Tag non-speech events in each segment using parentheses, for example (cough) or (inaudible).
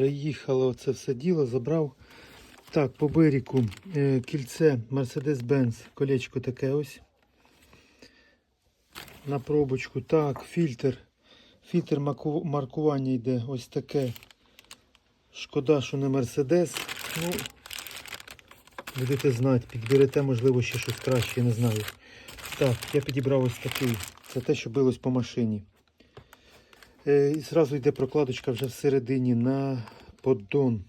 Приїхало це все діло, забрав. Так, по берегу е, кільце Mercedes-Benz, колечко таке ось. На пробочку. Так, фільтр. Фільтр маркування йде ось таке. Шкода, що не Mercedes. Ну, будете знати, підберете, можливо, ще щось краще, я не знаю. Так, я підібрав ось такий. Це те, що билось по машині. Е, і зразу йде прокладочка вже всередині на поддон.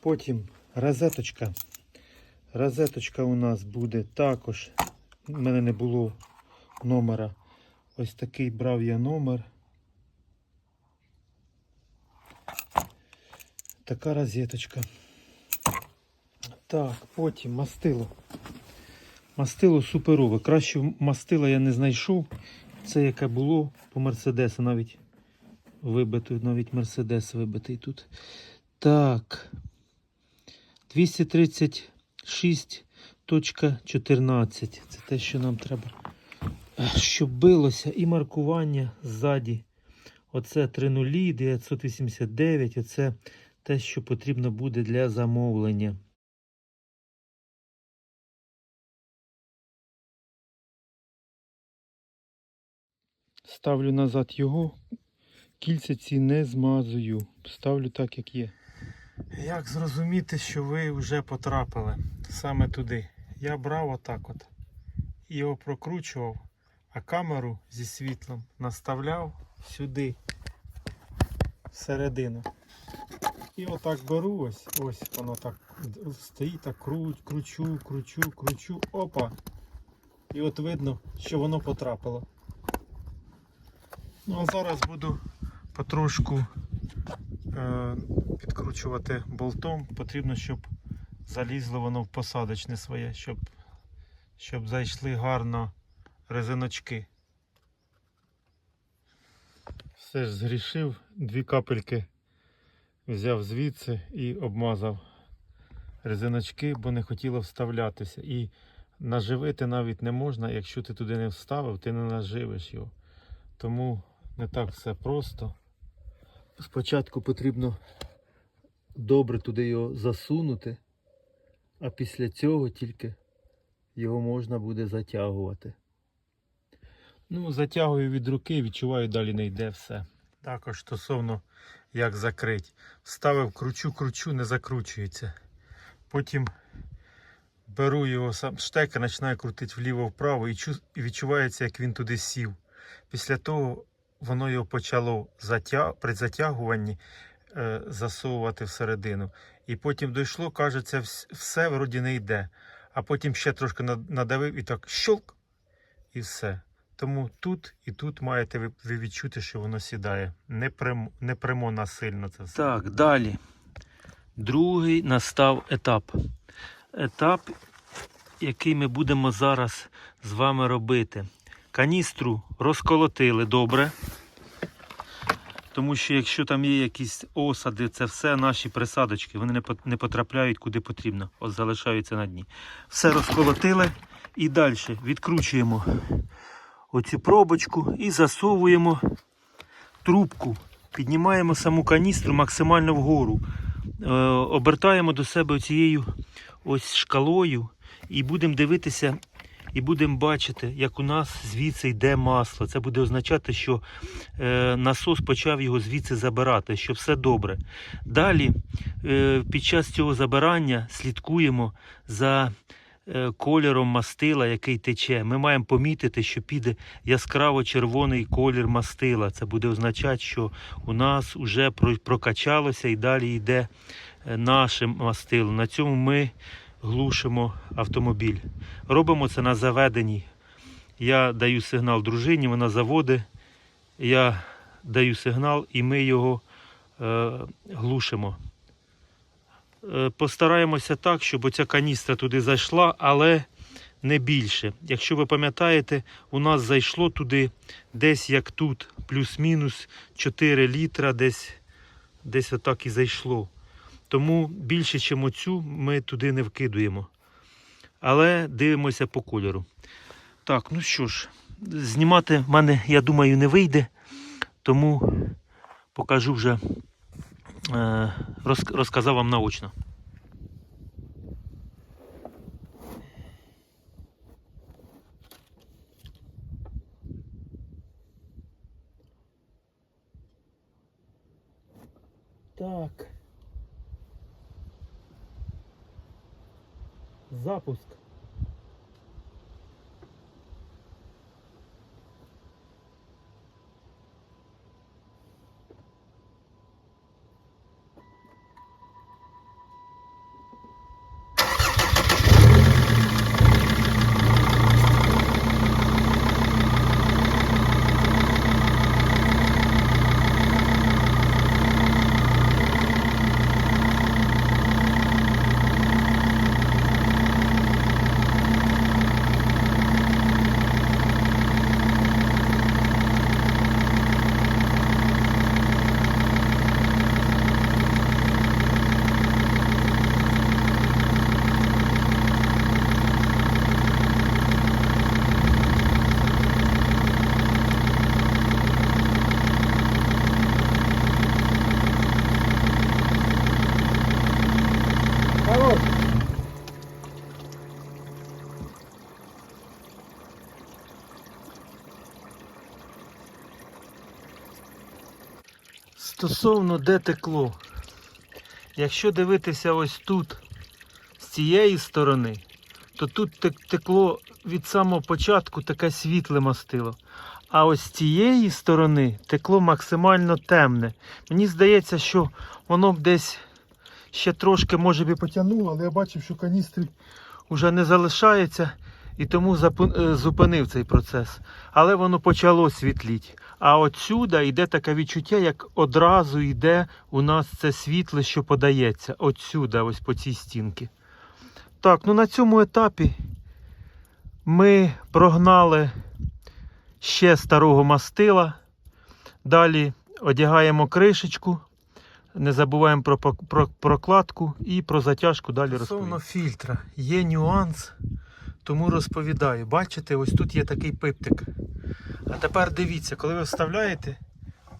Потім розеточка. Розеточка у нас буде також. У мене не було номера. Ось такий брав я номер. Така розеточка. Так, потім мастило. Мастило суперове. Краще мастила я не знайшов. Це яке було по Мерседесу навіть вибито, навіть Мерседес вибитий тут. Так. 236.14. Це те, що нам треба. Е, Щоб билося і маркування ззаді. Оце 3.0, 989. Оце те, що потрібно буде для замовлення. Ставлю назад його. Кільця ці не змазую. Ставлю так, як є. Як зрозуміти, що ви вже потрапили саме туди? Я брав отак от. І його прокручував, а камеру зі світлом наставляв сюди, всередину. І отак беру ось, ось воно так стоїть, так круть, кручу, кручу, кручу, опа. І от видно, що воно потрапило. Ну а зараз буду потрошку е, підкручувати болтом. Потрібно, щоб залізло воно в посадочне своє, щоб, щоб зайшли гарно резиночки. Все ж згрішив, дві капельки взяв звідси і обмазав резиночки, бо не хотіло вставлятися. І наживити навіть не можна, якщо ти туди не вставив, ти не наживиш його. Тому не так все просто. Спочатку потрібно добре туди його засунути, а після цього тільки його можна буде затягувати. Ну, затягую від руки, відчуваю, далі не йде все. Також стосовно як закрити. Вставив кручу, кручу, не закручується. Потім беру його сам штекер, починаю крутити вліво-вправо і і відчувається, як він туди сів. Після того воно його почало при затягуванні е, засовувати всередину. І потім дійшло, кажеться, вс- все вроді не йде. А потім ще трошки надавив і так щолк, і все. Тому тут і тут маєте ви відчути, що воно сідає. Не прямо, не прямо насильно це все. Так, далі. Другий настав етап. Етап, який ми будемо зараз з вами робити. Каністру розколотили добре. Тому що якщо там є якісь осади, це все наші присадочки, вони не потрапляють куди потрібно, от залишаються на дні. Все розколотили і далі відкручуємо оцю пробочку і засовуємо трубку. Піднімаємо саму каністру максимально вгору. Е, обертаємо до себе цією ось шкалою і будемо дивитися, і будемо бачити, як у нас звідси йде масло. Це буде означати, що е, насос почав його звідси забирати, що все добре. Далі, е, під час цього забирання слідкуємо за е, кольором мастила, який тече. Ми маємо помітити, що піде яскраво червоний колір мастила. Це буде означати, що у нас вже прокачалося і далі йде е, наше мастило. На цьому ми глушимо автомобіль. Робимо це на заведенні. Я даю сигнал дружині, вона заводить. Я даю сигнал і ми його е, глушимо. Е, постараємося так, щоб оця каністра туди зайшла, але не більше. Якщо ви пам'ятаєте, у нас зайшло туди десь як тут, плюс-мінус 4 літра, десь, десь отак і зайшло. Тому більше, ніж оцю, ми туди не вкидуємо. Але дивимося по кольору. Так, ну що ж, знімати в мене, я думаю, не вийде. Тому покажу вже е, розказав вам наочно. Так. Запуск. Стосовно де текло. Якщо дивитися ось тут, з цієї сторони, то тут текло від самого початку таке світле мастило. А ось з цієї сторони текло максимально темне. Мені здається, що воно б десь ще трошки може би потягнуло, але я бачив, що каністри вже не залишається і тому е, зупинив цей процес. Але воно почало світліти. А отсюда йде таке відчуття, як одразу йде у нас це світле, що подається. Отсюда, ось по цій стінці. Так, ну на цьому етапі ми прогнали ще старого мастила. Далі одягаємо кришечку. Не забуваємо про, про прокладку і про затяжку далі розповім. Стосовно фільтра є нюанс, тому розповідаю. Бачите, ось тут є такий пиптик. А тепер дивіться, коли ви вставляєте,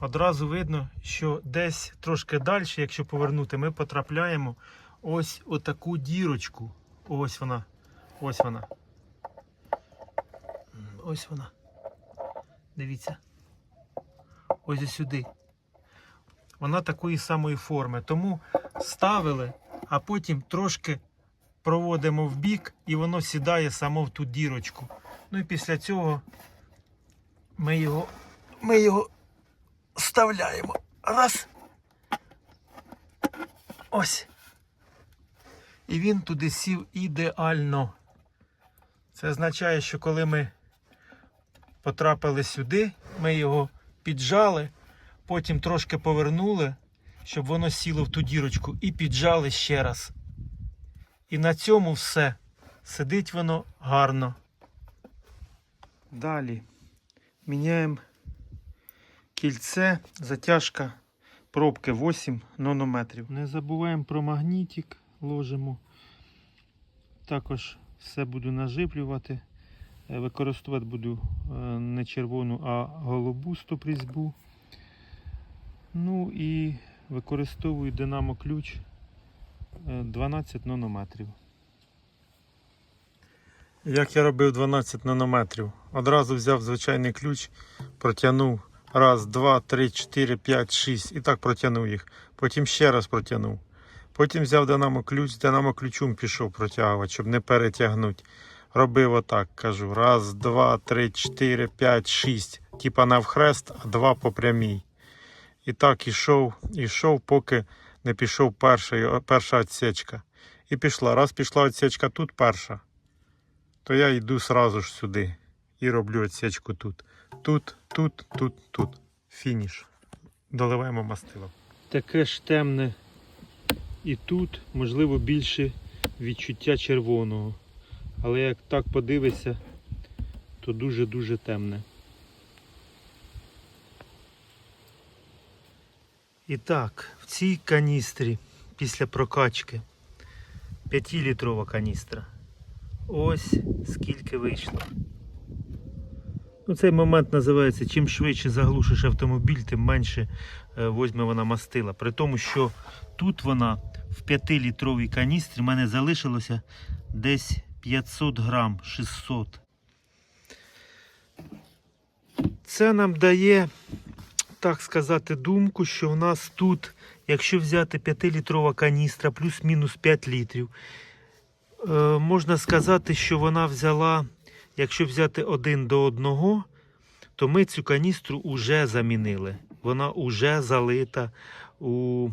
одразу видно, що десь трошки далі, якщо повернути, ми потрапляємо ось отаку дірочку. Ось вона. Ось вона. Ось вона. Дивіться. Ось сюди вона такої самої форми. Тому ставили, а потім трошки проводимо в бік і воно сідає само в ту дірочку. Ну і після цього ми його, ми його вставляємо. Раз. Ось. І він туди сів ідеально. Це означає, що коли ми потрапили сюди, ми його піджали потім трошки повернули, щоб воно сіло в ту дірочку, і піджали ще раз. І на цьому все. Сидить воно гарно. Далі міняємо кільце, затяжка пробки 8 нанометрів. Не забуваємо про магнітик, ложимо. Також все буду нажиплювати. Е, Використовувати буду е, не червону, а голубусту призьбу. Ну і використовую динамо ключ 12 нанометрів. Як я робив 12 нанометрів? Одразу взяв звичайний ключ, протягнув раз, два, три, чотири, п'ять, шість. І так протягнув їх. Потім ще раз протягнув. Потім взяв динамо ключ, динамо ключом пішов протягувати, щоб не перетягнути. Робив отак, кажу. Раз, два, три, чотири, п'ять, шість. Типа навхрест, а два по прямій. І так ішов, ішов, поки не пішов перший, перша відсічка. І пішла. Раз пішла відсічка тут перша, то я йду сразу ж сюди і роблю відсічку тут. Тут, тут, тут, тут. Фініш. Доливаємо мастило. Таке ж темне і тут, можливо, більше відчуття червоного. Але як так подивишся, то дуже-дуже темне. І так, в цій каністрі після прокачки 5-літрова каністра. Ось скільки вийшло. Ну, цей момент називається чим швидше заглушиш автомобіль, тим менше е, возьме вона мастила. При тому, що тут вона в 5-літровій каністрі в мене залишилося десь 500 грам, 600. Це нам дає, так сказати, думку, що в нас тут, якщо взяти 5-літрова каністра плюс-мінус 5 літрів, е, можна сказати, що вона взяла, якщо взяти один до одного, то ми цю каністру вже замінили. Вона вже залита у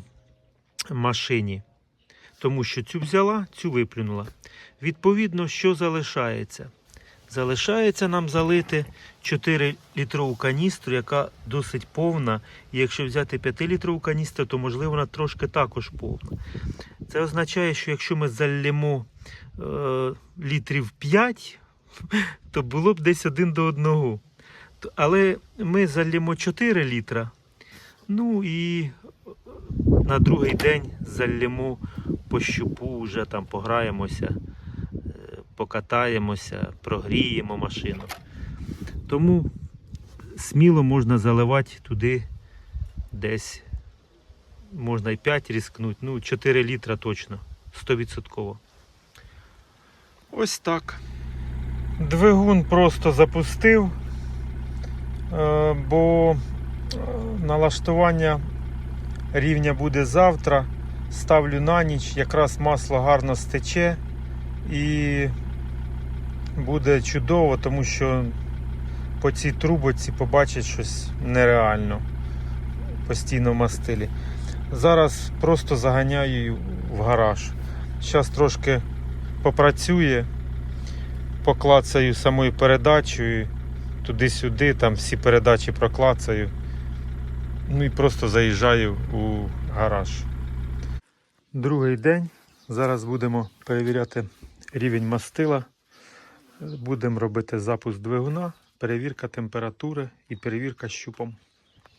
машині. Тому що цю взяла, цю виплюнула. Відповідно, що залишається? Залишається нам залити 4-літрову каністру, яка досить повна. І якщо взяти 5-літрову каністру, то можливо вона трошки також повна. Це означає, що якщо ми залємо е, літрів 5, (laughs) то було б десь один до одного. Але ми залємо 4 літра. Ну і на другий день залємо по щупу, вже там пограємося, е, покатаємося, прогріємо машину. Тому сміло можна заливати туди десь, можна і 5 різкнути, ну 4 літра точно, 100%. Ось так. Двигун просто запустив, е, бо е, налаштування рівня буде завтра. Ставлю на ніч, якраз масло гарно стече і буде чудово, тому що по цій трубоці побачить щось нереально постійно мастилі. Зараз просто заганяю її в гараж. Зараз трошки попрацює, поклацаю самою передачею, туди-сюди, там всі передачі проклацаю. Ну і просто заїжджаю у гараж. Другий день. Зараз будемо перевіряти рівень мастила. Будемо робити запуск двигуна, перевірка температури і перевірка щупом.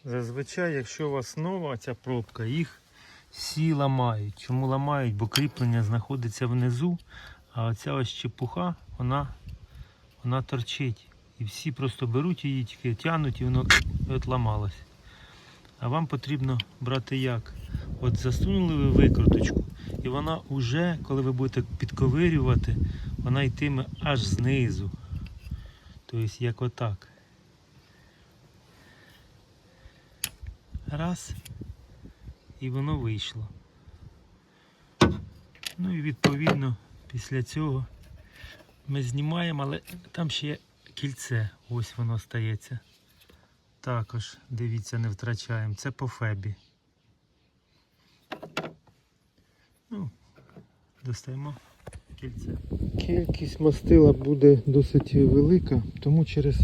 Зазвичай, якщо у вас нова ця пробка, їх всі ламають. Чому ламають? Бо кріплення знаходиться внизу, а оця ось чепуха, вона, вона торчить. І всі просто беруть її, тільки тягнуть і воно от ламалось. А вам потрібно брати як? От засунули ви викруточку, і вона вже, коли ви будете підковирювати, вона йтиме аж знизу. Тобто як отак. Раз. І воно вийшло. Ну і відповідно після цього ми знімаємо, але там ще є кільце. Ось воно стається. Також, дивіться, не втрачаємо. Це по фебі. Ну, достаємо кільце. Кількість мастила буде досить велика, тому через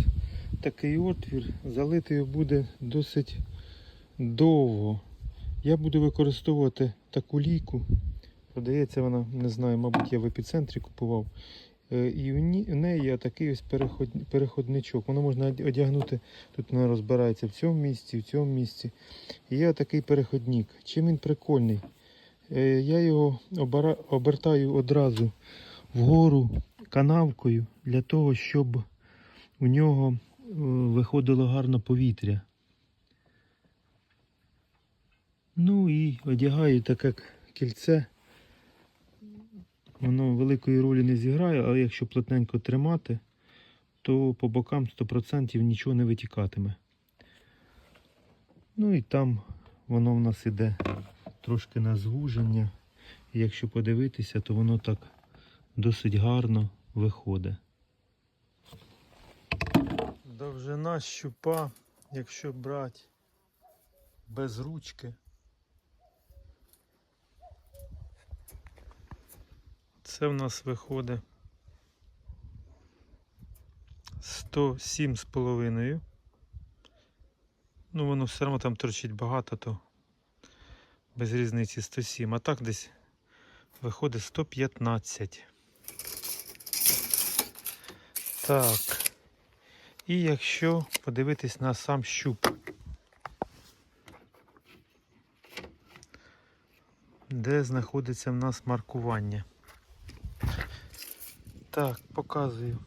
такий отвір залити його буде досить довго. Я буду використовувати таку лійку. Продається вона, не знаю, мабуть, я в епіцентрі купував. Е, І в неї є такий ось переходничок. Воно можна одягнути, тут вона розбирається в цьому місці, в цьому місці. І є такий переходник. Чим він прикольний? Е, Я його обертаю одразу вгору канавкою для того, щоб у нього е, виходило гарно повітря. Ну і одягаю таке кільце. Воно великої ролі не зіграє, але якщо плотненько тримати, то по бокам 100% нічого не витікатиме. Ну і там воно в нас іде трошки на звуження. Якщо подивитися, то воно так досить гарно виходить. Довжина щупа, якщо брати без ручки. Це в нас виходить 107 з половиною. Ну, воно все одно там торчить багато, то без різниці 107. А так десь виходить 115. Так. І якщо подивитись на сам щуп. Де знаходиться в нас маркування? Так, показую.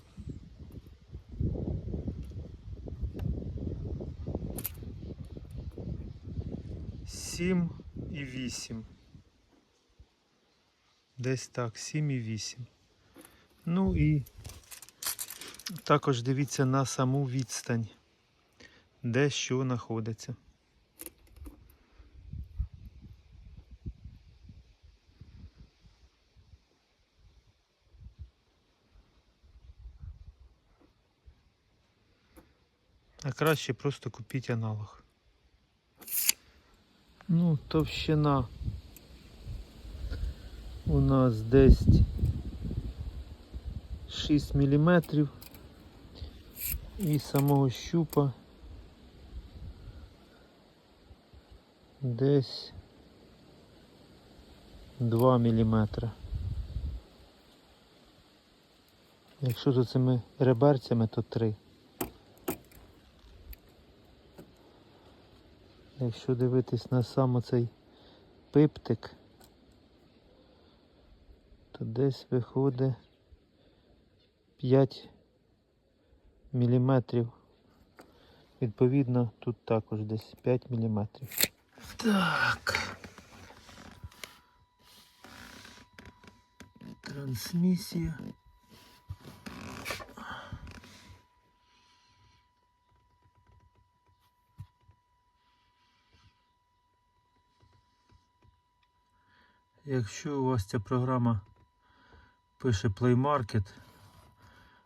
7 і 8. Десь так, 7 і 8. Ну і також дивіться на саму відстань, де що знаходиться. А краще просто купіть аналог. Ну, товщина у нас десь 6 мм і самого щупа десь 2 мм. Якщо з цими реберцями, то 3. Якщо дивитись на сам цей пиптик, то десь виходить 5 міліметрів. Відповідно, тут також десь 5 міліметрів. Так. Трансмісія. Якщо у вас ця програма пише Play Market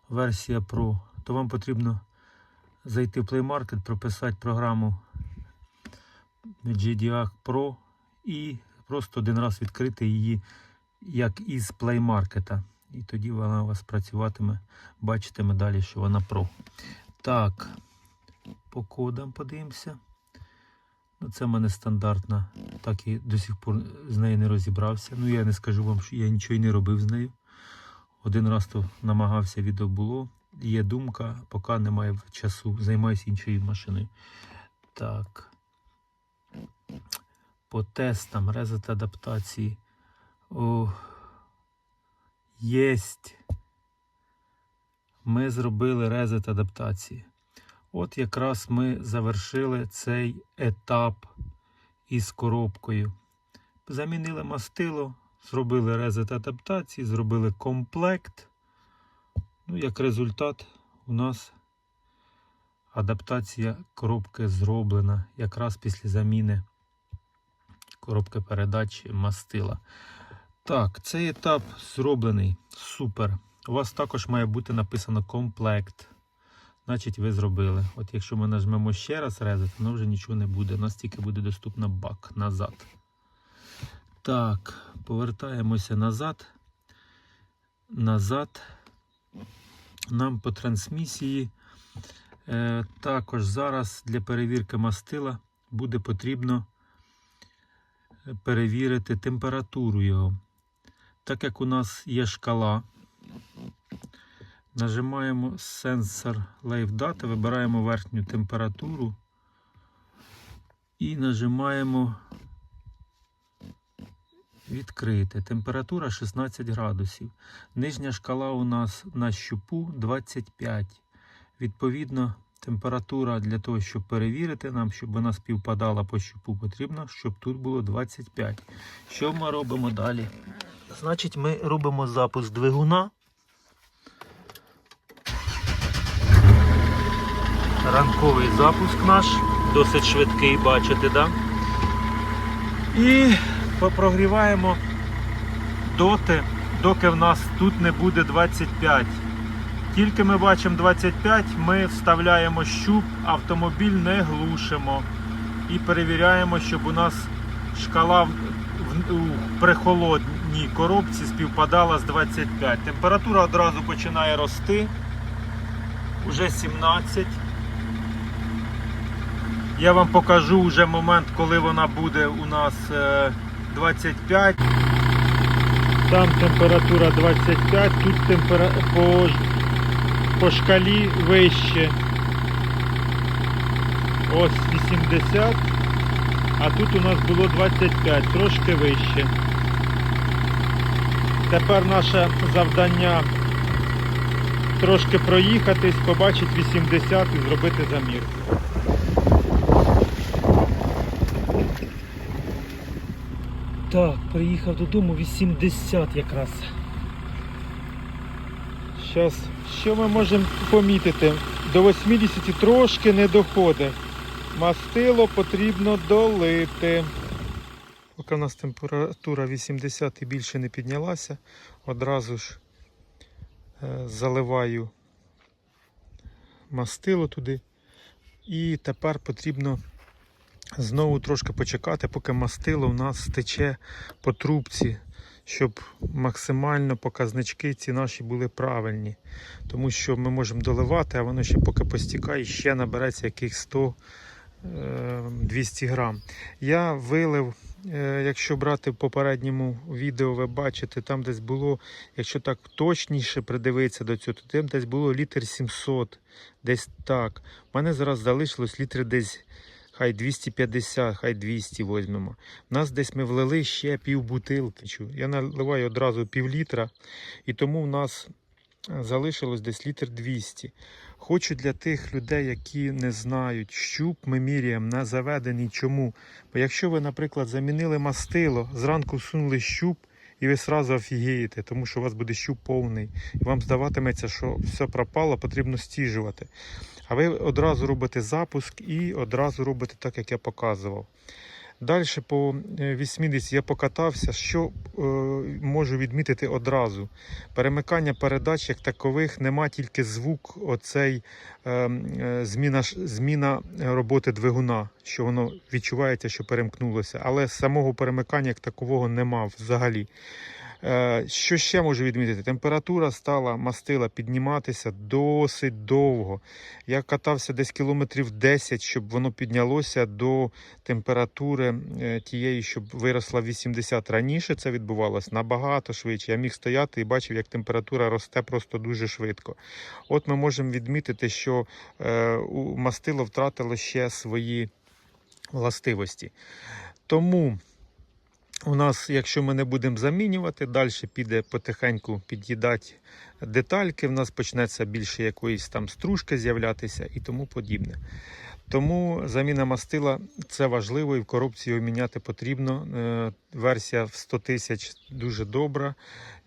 версія Pro, то вам потрібно зайти в Play Market, прописати програму GDA Pro і просто один раз відкрити її як із Play Market. І тоді вона у вас працюватиме, бачитиме далі, що вона Pro. Так, по кодам подивимося. Ну, це в мене стандартна, так і до сих пор з нею не розібрався. Ну, я не скажу вам, що я нічого й не робив з нею. Один раз то намагався, відео було. Є думка, поки немає часу, займаюся іншою машиною. Так. По тестам, резет адаптації. О, єсть. Ми зробили резет адаптації. От якраз ми завершили цей етап із коробкою. Замінили мастило, зробили резет адаптації, зробили комплект. Ну, як результат, у нас адаптація коробки зроблена якраз після заміни коробки передач мастила. Так, цей етап зроблений. Супер. У вас також має бути написано комплект. Значить, ви зробили. От якщо ми нажмемо ще раз резет, воно вже нічого не буде. У нас тільки буде доступно бак назад. Так, повертаємося назад. Назад. Нам по трансмісії. Е, також зараз для перевірки мастила буде потрібно перевірити температуру його. Так як у нас є шкала, Нажимаємо сенсор Live Data, вибираємо верхню температуру і нажимаємо відкрити. Температура 16 градусів. Нижня шкала у нас на щупу 25. Відповідно, температура для того, щоб перевірити нам, щоб вона співпадала по щупу, потрібно, щоб тут було 25. Що ми робимо далі? Значить, ми робимо запуск двигуна. Ранковий запуск наш, досить швидкий, бачите, да? І попрогріваємо доти, доки в нас тут не буде 25. Тільки ми бачимо 25, ми вставляємо щуп, автомобіль не глушимо. І перевіряємо, щоб у нас шкала в, в, у прихолодній коробці співпадала з 25. Температура одразу починає рости. Уже 17. Я вам покажу вже момент, коли вона буде у нас е, 25. Там температура 25, тут темпера... по, по шкалі вище. Ось 80, а тут у нас було 25, трошки вище. Тепер наше завдання трошки проїхатись, побачити 80 і зробити замір. Так, приїхав додому 80 якраз. Зараз, що ми можемо помітити? До 80 трошки не доходить. Мастило потрібно долити. Поки у нас температура 80 і більше не піднялася, одразу ж е, заливаю мастило туди. І тепер потрібно знову трошки почекати, поки мастило у нас стече по трубці, щоб максимально показнички ці наші були правильні. Тому що ми можемо доливати, а воно ще поки постікає, ще набереться яких 100 е, 200 грам. Я вилив, е, якщо брати в попередньому відео, ви бачите, там десь було, якщо так точніше придивитися до цього, то там десь було літр 700, десь так. У мене зараз залишилось літри десь хай 250, хай 200 візьмемо. Нас десь ми влили ще пів бутилки. Я наливаю одразу пів літра, і тому в нас е, залишилось десь літр 200. Хочу для тих людей, які не знають, щуп ми міряємо на заведений чому. Бо якщо ви, наприклад, замінили мастило, зранку всунули щуп, і ви сразу офігієте, тому що у вас буде щуп повний. І вам здаватиметься, що все пропало, потрібно стіжувати. А ви одразу робите запуск і одразу робите так, як я показував. Далі по е, 80 я покатався. Що е, можу відмітити одразу? Перемикання передач як такових нема тільки звук, оцей е, е, зміна, зміна роботи двигуна, що воно відчувається, що перемкнулося. Але самого перемикання як такового нема взагалі. Е, Що ще можу відмітити? Температура стала мастила підніматися досить довго. Я катався десь кілометрів 10, щоб воно піднялося до температури е, тієї, щоб виросла 80. Раніше це відбувалось набагато швидше. Я міг стояти і бачив, як температура росте просто дуже швидко. От ми можемо відмітити, що е, мастило втратило ще свої властивості. Тому у нас, якщо ми не будемо замінювати, далі піде потихеньку під'їдати детальки, в нас почнеться більше якоїсь там стружки з'являтися і тому подібне. Тому заміна мастила це важливо і в коробці його міняти потрібно. Е, Версія в 100 тисяч дуже добра,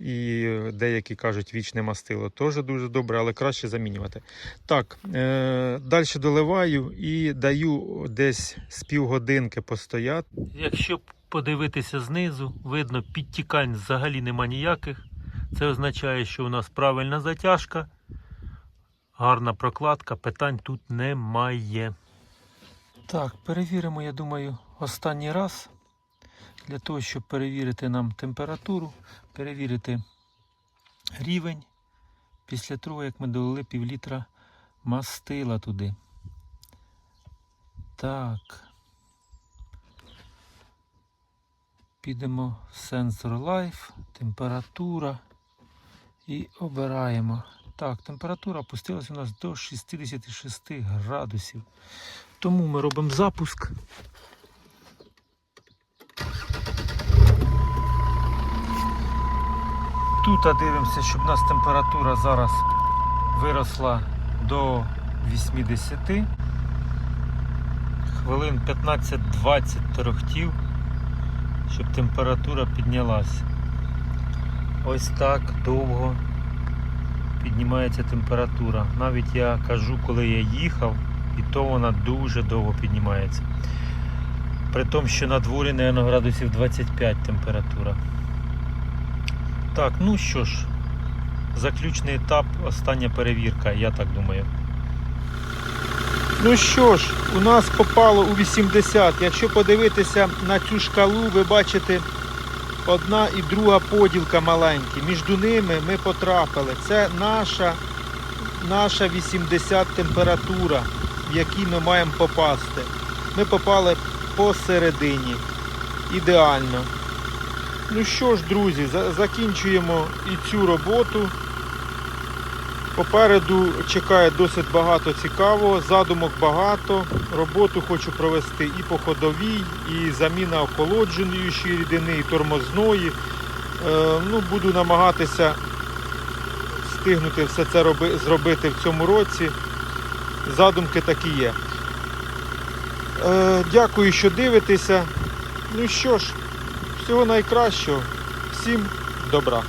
і деякі кажуть вічне мастило теж дуже добре, але краще замінювати. Так, е, далі доливаю і даю десь з півгодинки постояти. Якщо подивитися знизу, видно, підтікань взагалі нема ніяких. Це означає, що у нас правильна затяжка, гарна прокладка, питань тут немає. Так, перевіримо, я думаю, останній раз. Для того, щоб перевірити нам температуру, перевірити рівень після того, як ми долили пів літра мастила туди. Так. Підемо в сенсор Life, температура і обираємо. Так, температура опустилася у нас до 66 градусів. Тому ми робимо запуск. Тут дивимося, щоб у нас температура зараз виросла до 80. Хвилин 15-20 торохтів щоб температура піднялася. Ось так довго піднімається температура. Навіть я кажу, коли я їхав, і то вона дуже довго піднімається. При тому, що на дворі, мабуть, градусів 25 температура. Так, ну що ж, заключний етап, остання перевірка, я так думаю. Ну що ж, у нас попало у 80. Якщо подивитися на цю шкалу, ви бачите одна і друга поділка маленькі. Між ними ми потрапили. Це наша, наша 80 температура, в якій ми маємо попасти. Ми попали посередині. Ідеально. Ну що ж, друзі, закінчуємо і цю роботу. Попереду чекає досить багато цікавого, задумок багато. Роботу хочу провести і по ходовій, і заміна охолоджуючої рідини, і тормозної. Е, ну, буду намагатися встигнути все це роби, зробити в цьому році. Задумки такі є. Е, дякую, що дивитеся. Ну що ж, Всього найкращого. Всім добра.